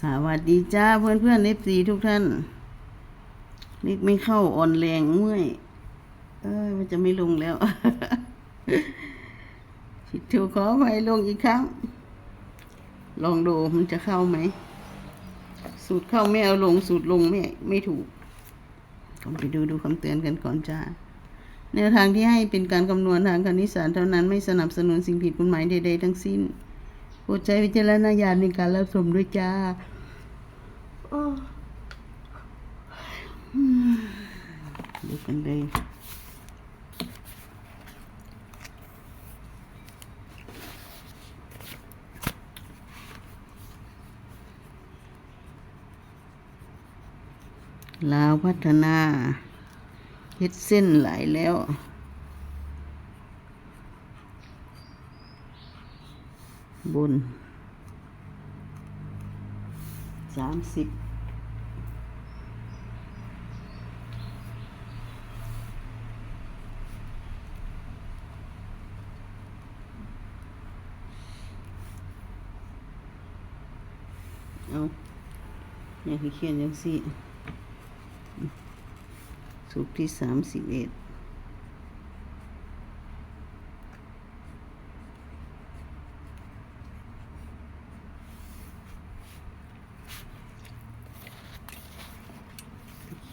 สวัสดีจ้าเพื่อนเพื่อนเอฟซีทุกท่านนิกไม่เข้าอ่อนแรงเมื่อย เอ้ยมันจะไม่ลงแล้วผิดถูกขอไปลงอีกครั้ง ลองดูมันจะเข้าไหม สูตรเข้าไม่เอาลงสูตรลงไม่ไม่ถูกก่อนไปดูดูคำเตือนกันก่อนจ้าแนวทางที่ให้เป็นการคำนวณทางคณิตศาสตร์เท่านั้นไม่สนับสนุนสิ่งผิดกฎหมายใดๆทั้งสิ้น ดใช้วิจารณญาณในการรับชมด้วยจ้าดูกันเลยลาวพัฒนาเฮ็ดเส้นหลายแล้ว บนสามสิบเอาเนี่ยคือเขียนยังสี่สูตรที่สามสิบเอ็ด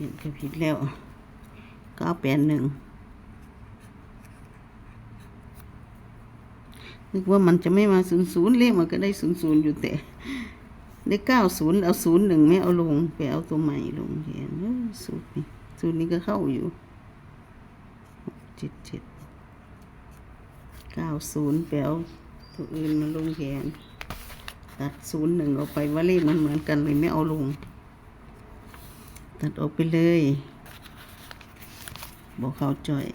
ขียนก็ผิดแล้วเก้าแปดหนึ่งนึกว่ามันจะไม่มาศูนย์ศูนย์เลขมันก็ได้ศูนย์ศูนย์อยู่แต่ได้เก้าศูนย์เอาศูนย์หนึ่งไม่เอาลง ไปเอาตัวใหม่ลงแทนสูตรนี้สูตรนี้ก็เข้าอยู่เจ็ดเจ็ดเก้าศูนย์ไปเอาตัวอื่นมาลงแทนตัดศูนย์หนึ่งออกไปว่าเลขมันเหมือนกันเลยไม่เอาลง ตัดออกไปเลยบอกเขาจ่อย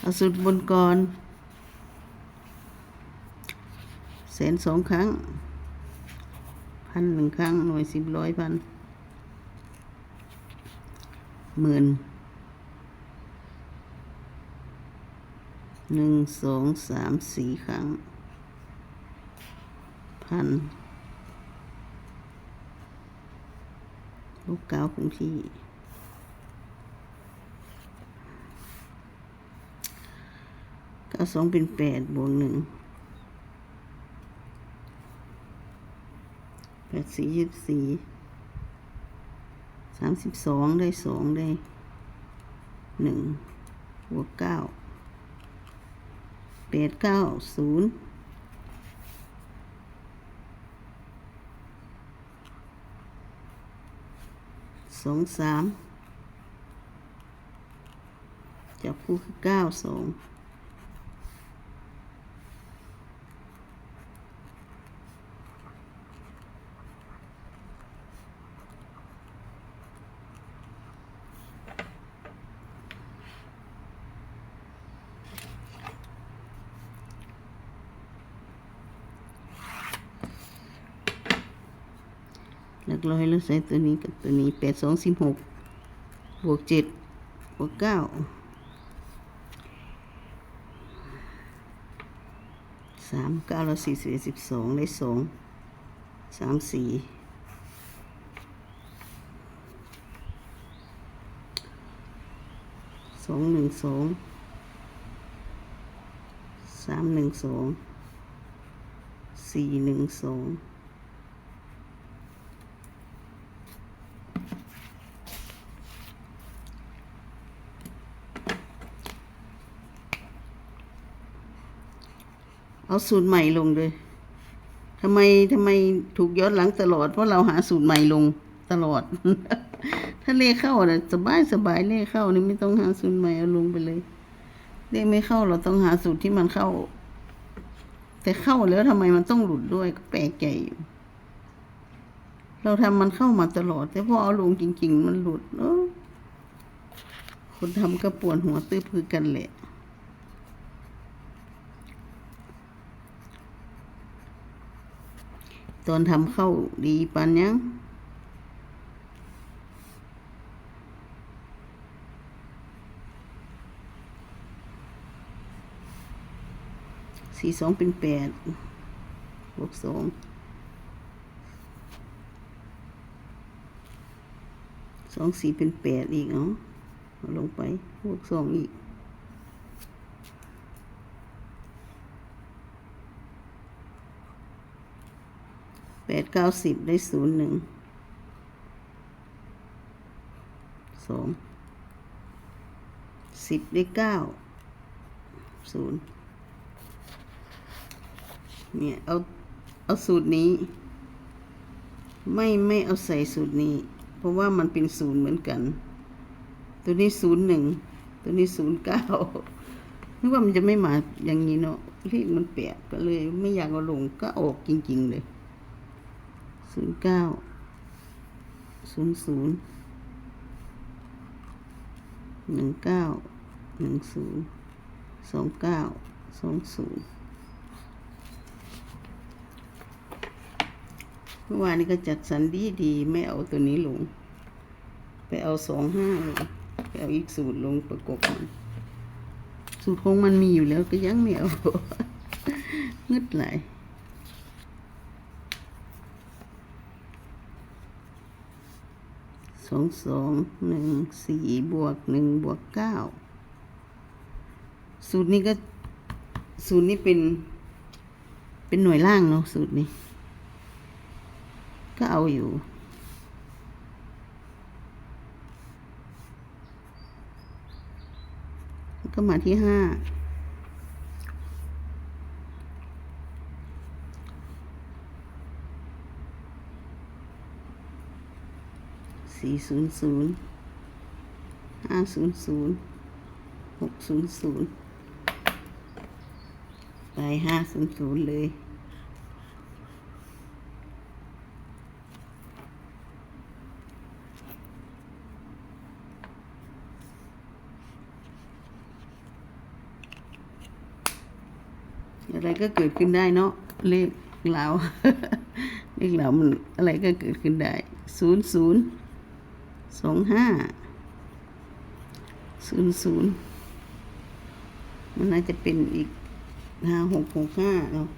เอาสูตรบนก่อนแสนสองครั้ง พันหนึ่งครั้ง หน่วยสิบร้อยพันหมื่นหนึ่งสองสามสี่ครั้ง พัน ลูกเก้าคงที่ เก้าสองเป็นแปดบวกหนึ่งแปดสี่ยี่สิบสี่สามสิบสองได้สองได้หนึ่งบวกเก้าแปดเก้าศูนย์ สองสามจับคู่คือเก้าสอง กร้อยแล้วใส่ตัวนี้กับตัวนี้แปดสองสิบหกบวกเจ็ดบวกเก้าสามเก้าแล้วสี่สิบสิบสองได้สองสามสี่สองหนึ่งสองสามหนึ่งสองสี่หนึ่งสอง เอาสูตรใหม่ลงเลยทำไมทำไมถูกย้อนหลังตลอด เพราะเราหาสูตรใหม่ลงตลอด ถ้าเลขเข้าน่ะสบายสบายเลขเข้านี่ไม่ต้องหาสูตรใหม่เอาลงไปเลย เลขไม่เข้าเราต้องหาสูตรที่มันเข้า แต่เข้าแล้วทำไมมันต้องหลุดด้วยก็แปลกใจอยู่เราทำมันเข้ามาตลอด แต่พอเอาลงจริง ๆ มันหลุดเออคนทำก็ปวดหัวตื้อพือกันแหละ ตอนทำเข้าดีปันยังสี่สองเป็นแปดบวกสองสองสี่เป็นแปดอีกเนาะลงไปบวกสองอีก แปดเก้าสิบได้ศูนย์หนึ่งสองสิบได้เก้าศูนย์เนี่ย เอา เอาสูตรนี้ ไม่ไม่เอาใส่สูตรนี้ เพราะว่ามันเป็นศูนย์เหมือนกัน ตัวนี้ศูนย์หนึ่งตัวนี้ศูนย์เก้านึกว่ามันจะไม่มาอย่างนี้เนาะเลขมันแปลกก็เลย ไม่อยากเอาลงก็ออกจริง ๆ เลย ศูนย์เก้าศูนย์ศูนย์หนึ่งเก้าหนึ่งศูนย์สองเก้าสองศูนย์เมื่อวานนี้ก็จัดสรรดีดีไม่เอาตัวนี้ลง ไปเอาสองห้าลงไปเอาอีกสูตรลงประกบมัน สูตรของมันมีอยู่แล้วก็ยังไม่เอางึดไหลาย สองสองหนึ่งสี่บวกหนึ่งบวกเก้าสูตรนี้ก็สูตรนี้เป็น เป็นหน่วยล่างเนาะสูตรนี้ ก็เอาอยู่ ก็มาที่ห้า สี่ศูนย์ศูนย์ห้าศูนย์ศูนย์หกศูนย์ศูนย์ไปห้าศูนย์ศูนย์เลยอะไรก็เกิดขึ้นได้เนาะเลขเราเลขเรามันอะไรก็เกิดขึ้นได้ศูนย์ศูนย์ สองห้าศูนย์ศูนย์มันน่าจะเป็นอีกห้าหกหกห้าเนาะ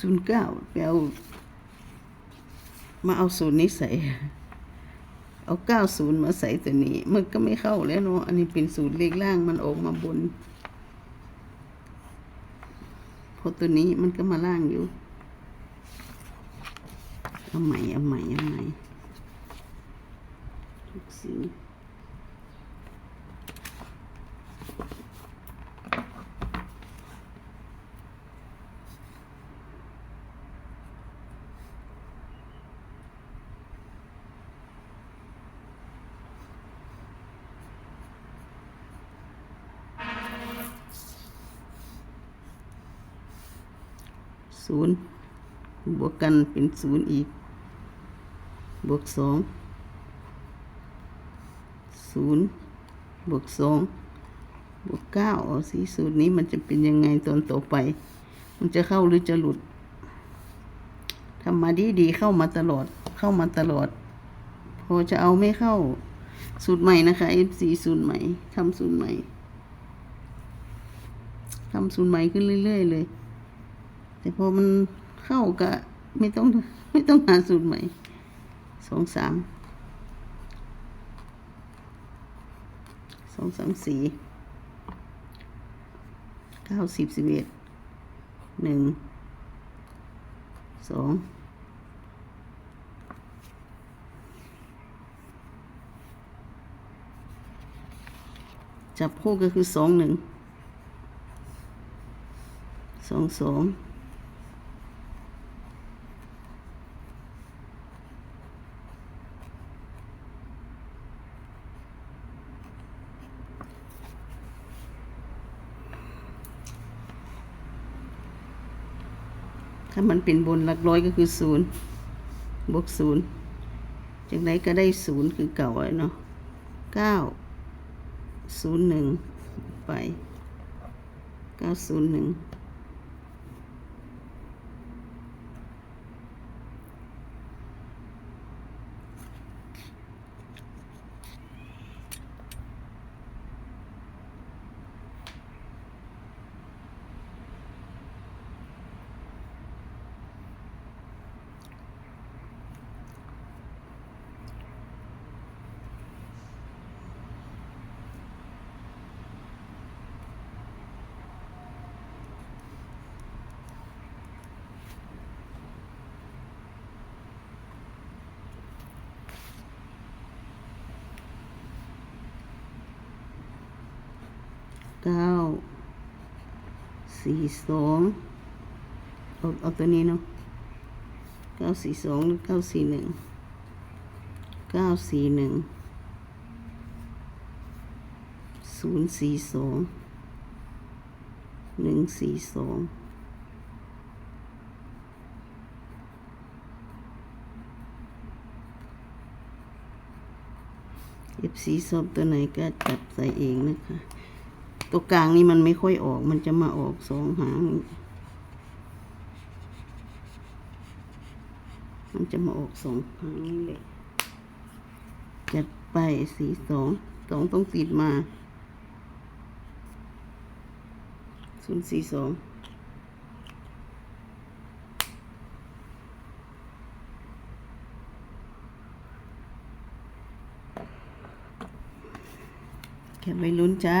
ศูนย์เก้าไปเอามาเอาศูนย์นี้ใส่ เอาเก้าศูนย์มาใส่ตัวนี้ มันก็ไม่เข้าแล้วเนาะ อันนี้เป็นศูนย์เลขล่างมันออกมาบน พราะตัวนี้มันก็มาล่างอยู่ เอาใหม่ เอาใหม่ เอาใหม่ทุกสิ่ง ศูนย์บวกกันเป็นศูนย์อีก บวกสองศูนย์บวกสองบวกเก้าเอสีสูตรนี้มันจะเป็นยังไงตอนต่อไป มันจะเข้าหรือจะหลุดทำมาดีดีเข้ามาตลอดเข้ามาตลอด พอจะเอาไม่เข้าสูตรใหม่นะคะ F4 สูตรใหม่ทำสูตรใหม่ทำสูตรใหม่ขึ้นเรื่อย ๆ เลย แต่พอมันเข้าก็ไม่ต้องไม่ต้องหาสูตรใหม่สองสามสองสามสี่เก้าสิบสิบเอ็ดหนึ่งสองจับคู่ก็คือสองหนึ่งสองสอง ถ้ามันเป็นบนหลักร้อยก็คือศูนย์บวกศูนย์จากไหนก็ได้ศูนย์คือเก่าไว้เนาะเก้าศูนย์หนึ่งไปเก้าศูนย์หนึ่ง เก้าสี่สองเอาเอาตัวนี้เนาะเก้าสี่สองหรือเก้าสี่หนึ่งเก้าสี่หนึ่งศูนย์สี่สองหนึ่งสี่สองเอฟซีชอบตัวไหนก็จับใส่เองนะคะ ตัวกลางนี่มันไม่ค่อยออก มันจะมาออกสองหาง มันจะมาออกสองหางนี่เลยจัดไปสีสอง สองต้องติดมาศูนย์สี่สองแค่ไปลุ้นจ้า